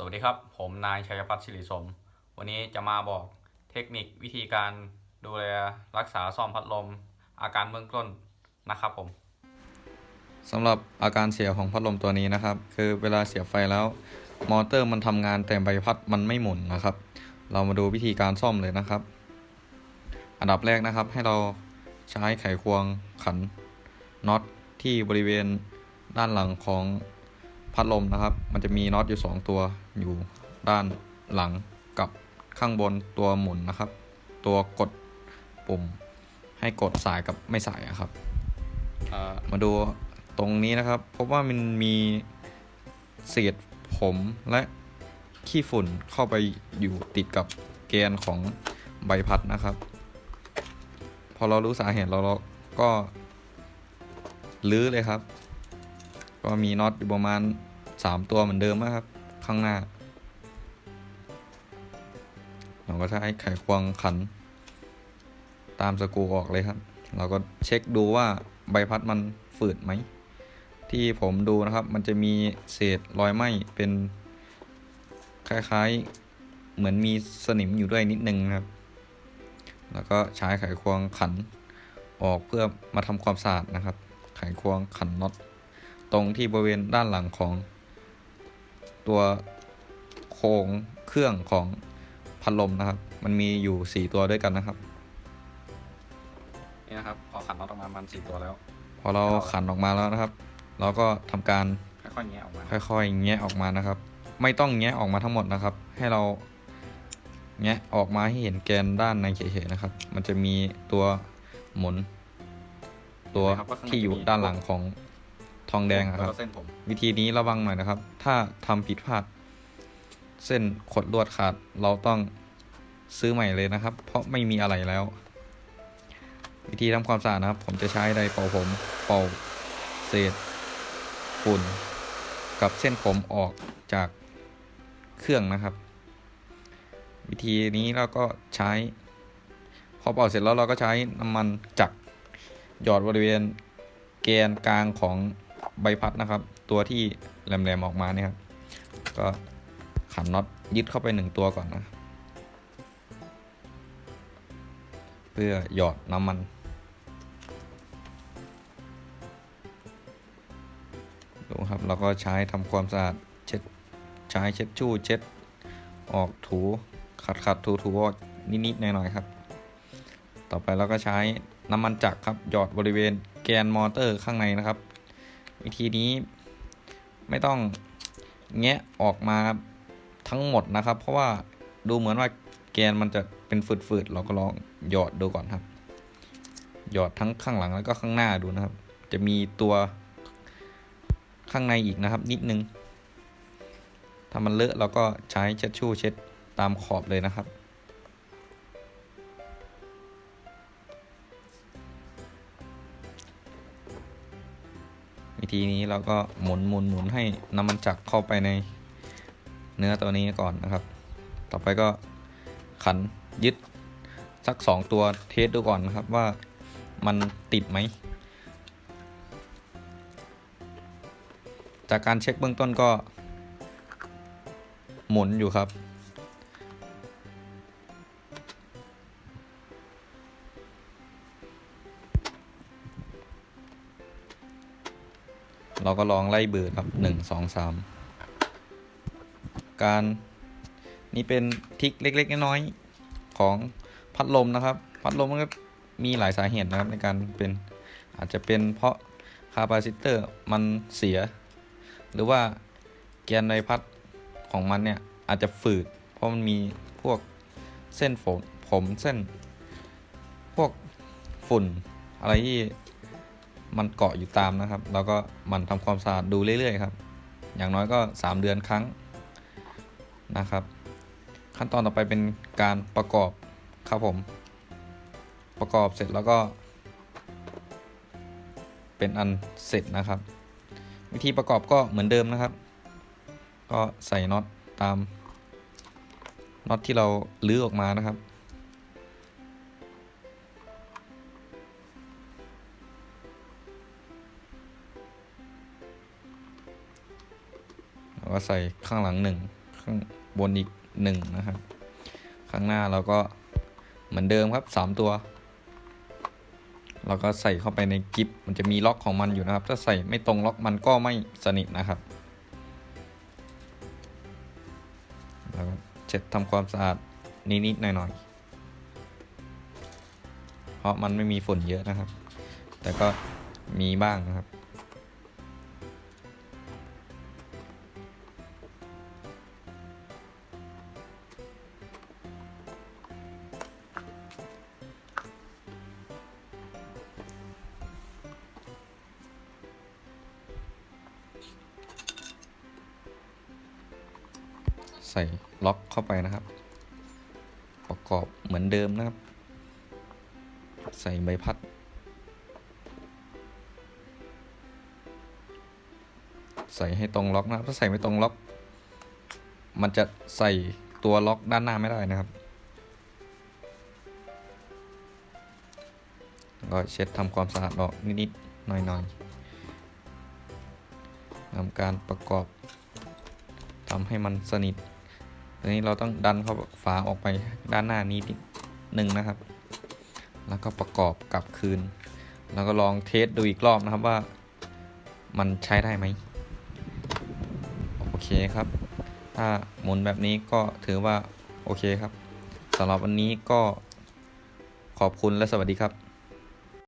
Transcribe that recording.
สวัสดีครับ ผมนายชัยพัฒน์ศิริสม วันนี้จะมาบอกเทคนิควิธีการดูแลรักษาซ่อมพัดลม อาการเบื้องต้นนะครับผมสำหรับอาการเสียของพัดลมตัวนี้นะครับ คือเวลาเสียไฟแล้ว มอเตอร์มันทำงานแต่ใบพัดมันไม่หมุนนะครับ เรามาดูวิธีการซ่อมเลยนะครับ อันดับแรกนะครับให้เราใช้ไขควงขันน็อตที่บริเวณด้านหลังของ พัดลมนะครับ มันจะมีน็อตอยู่ 2 ตัวอยู่ด้านหลังกับข้างบนตัวหมุนนะครับ ตัวกดปุ่มให้กดสายกับไม่สายครับมาดูตรงนี้นะครับ พบว่ามันมีเศษผมและขี้ฝุ่นเข้าไปอยู่ติดกับแกนของใบพัดนะครับ พอเรารู้สาเหตุเราเราก็ลื้อเลยครับ ก็มีน็อตอยู่ประมาณ 3 ตัวเหมือนเดิมนะครับ ข้างหน้า เราก็ใช้ไขควงขัน ตามสกรูออกเลยครับ เราก็เช็คดูว่าใบพัดมันฝืดไหม ที่ผมดูนะครับ มันจะมีเศษรอยไหมเป็นคล้ายๆ เหมือนมีสนิมอยู่ด้วยนิดนึงครับ แล้วก็ใช้ไขควงขันออกเพื่อมาทำความสะอาดนะครับ ไขควงขันน็อต ตรงที่บริเวณด้านหลังของ ตัวโครงเครื่องของพัดลมนะครับ มันมีอยู่ 4 ตัวด้วยกันนะครับ นี่นะครับ พอขันน็อตออกมามันสี่ตัวแล้ว พอเราขันออกมาแล้วนะครับ เราก็ทำการค่อยๆแงะออกมา ค่อยๆแงะออกมานะครับ ไม่ต้องแงะออกมาทั้งหมดนะครับ ให้เราแงะออกมาให้เห็นแกนด้านในเฉยๆนะครับ มันจะมีตัวหมุน ตัวนะครับว่าข้างในที่อยู่จะมีด้านหลังของ ทองแดงอะแล้ควรับก็เส้นผม วิธีนี้ระวังหน่อยนะครับ ถ้าทำผิดพลาด เส้นขดลวดขาด เราต้องซื้อใหม่เลยนะครับ เพราะไม่มีอะไรแล้ว วิธีทำความสะอาดนะครับ ผมจะใช้ไดร์เป่าผม เป่าเศษฝุ่น กับเส้นผมออกจากเครื่องนะครับ วิธีนี้เราก็ใช้ พอเป่าเสร็จแล้วเราก็ใช้น้ำมันจักรหยอดบริเวณแกนกลางของ ใบพัดนะครับ ตัวที่แหลมๆออกมาเนี่ยครับก็ขันน็อตยึดเข้าไปหนึ่งตัวก่อนนะ เพื่อหยอดน้ำมัน ดูครับเราก็ใช้ทำความสะอาดเช็ดใช้เช็ดชู่เช็ดออกถูขัดขัดถูถูออกนิดๆหน่อยๆครับ ต่อไปเราก็ใช้น้ำมันจักรครับหยอดบริเวณแกนมอเตอร์ข้างในนะครับ วิธีนี้ไม่ต้องแงะออกมาทั้งหมดนะครับ เพราะว่าดูเหมือนว่าแกนมันจะเป็นฝืดๆเราก็ลองหยอดดูก่อนครับ หยอดทั้งข้างหลังแล้วก็ข้างหน้าดูนะครับ จะมีตัวข้างในอีกนะครับ นิดนึง ถ้ามันเลอะเราก็ใช้เช็ดชู่เช็ดตามขอบเลยนะครับ วิธีนี้เราก็หมุนหมุนหมุนให้น้ำมันจักรเข้าไปในเนื้อตัวนี้ก่อนนะครับ ต่อไปก็ขันยึดสักสองตัวเทสดูก่อนนะครับว่ามันติดไหม จากการเช็คเบื้องต้นก็หมุนอยู่ครับ เราก็ลองไล่เบอร์ครับหนึ่งสองสามการนี่เป็นทิกเล็ก ๆ น้อยๆของพัดลมนะครับ พัดลมมันก็มีหลายสาเหตุนะครับในการเป็นอาจจะเป็นเพราะคาปาซิเตอร์มันเสีย หรือว่าแกนใบพัดของมันเนี่ยอาจจะฝืด เพราะมันมีพวกเส้นผมผมเส้น พวกฝุ่นอะไรที่ มันเกาะอยู่ตามนะครับ แล้วก็มันทำความสะอาดดูเรื่อยๆครับ อย่างน้อยก็ 3 เดือนครั้งนะครับ ขั้นตอนต่อไปเป็นการประกอบครับผม ประกอบเสร็จแล้วก็ เป็นอันเสร็จนะครับ วิธีประกอบก็เหมือนเดิมนะครับ ก็ใส่น็อตตามน็อตที่เราลื้อออกมานะครับ แล้วก็ใส่ข้างหลังหนึ่งข้างบนอีกหนึ่งนะครับ ข้างหน้าเราก็เหมือนเดิมครับสามตัวเราก็ใส่เข้าไปในกิฟมันจะมีล็อกของมันอยู่นะครับ ถ้าใส่ไม่ตรงล็อกมันก็ไม่สนิทนะครับแล้วก็เช็ดทำความสะอาดนิดๆหน่อยๆเพราะมันไม่มีฝุ่นเยอะนะครับ แต่ก็มีบ้างนะครับ ส่ล็อกเข้าไปนะครับ ประกอบเหมือนเดิมนะครับ ใส่ใบพัด ใส่ให้ตรงล็อกนะครับ ถ้าใส่ไม่ตรงล็อก มันจะใส่ตัวล็อกด้านหน้าไม่ได้นะครับ ก็เช็ดทำความสะอาดออกนิดๆหน่อยๆทำการประกอบทำให้มันสนิท ทีนี้เราต้องดันเข้าฝาออกไปด้านหน้านี้นิดหนึ่งนะครับ แล้วก็ประกอบกลับคืน แล้วก็ลองเทสดูอีกรอบนะครับว่ามันใช้ได้ไหมโอเคครับ ถ้าหมุนแบบนี้ก็ถือว่าโอเคครับสำหรับวันนี้ก็ขอบคุณและสวัสดีครับ